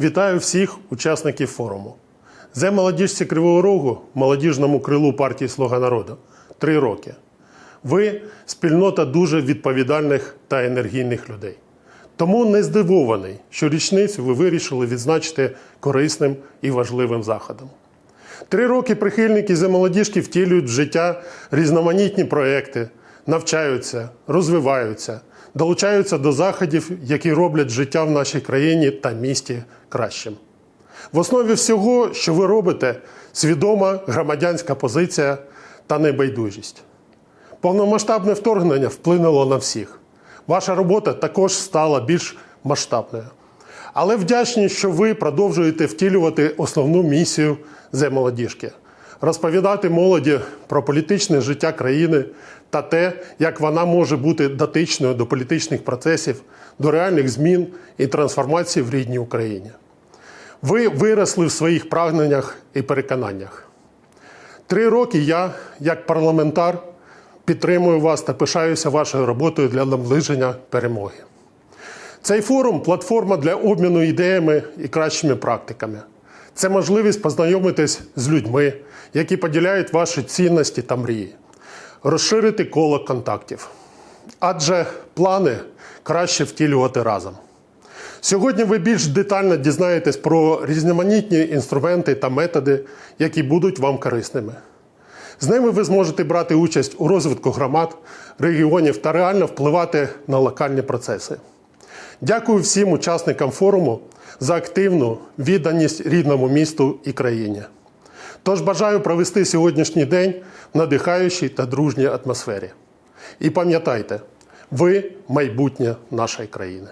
Вітаю всіх учасників форуму. Зе молодіжці Кривого Рогу, молодіжному крилу партії Слуга народу три роки. Ви спільнота дуже відповідальних та енергійних людей. Тому не здивований, що річницю ви вирішили відзначити корисним і важливим заходом. Три роки прихильники зе молодіжки втілюють в життя різноманітні проекти, навчаються, розвиваються, долучаються до заходів, які роблять життя в нашій країні та місті кращим. В основі всього, що ви робите, свідома громадянська позиція та небайдужість. Повномасштабне вторгнення вплинуло на всіх. Ваша робота також стала більш масштабною. Але вдячні, що ви продовжуєте втілювати основну місію «Зе-молодіжки» – розповідати молоді про політичне життя країни та те, як вона може бути дотичною до політичних процесів, до реальних змін і трансформацій в рідній Україні. Ви виросли в своїх прагненнях і переконаннях. Три роки я, як парламентар, підтримую вас та пишаюся вашою роботою для наближення перемоги. Цей форум платформа для обміну ідеями і кращими практиками. Це можливість познайомитись з людьми, які поділяють ваші цінності та мрії, розширити коло контактів. Адже плани краще втілювати разом. Сьогодні ви більш детально дізнаєтесь про різноманітні інструменти та методи, які будуть вам корисними. З ними ви зможете брати участь у розвитку громад, регіонів та реально впливати на локальні процеси. Дякую всім учасникам форуму за активну відданість рідному місту і країні. Тож бажаю провести сьогоднішній день в надихаючій та дружній атмосфері. І пам'ятайте, ви майбутнє нашої країни.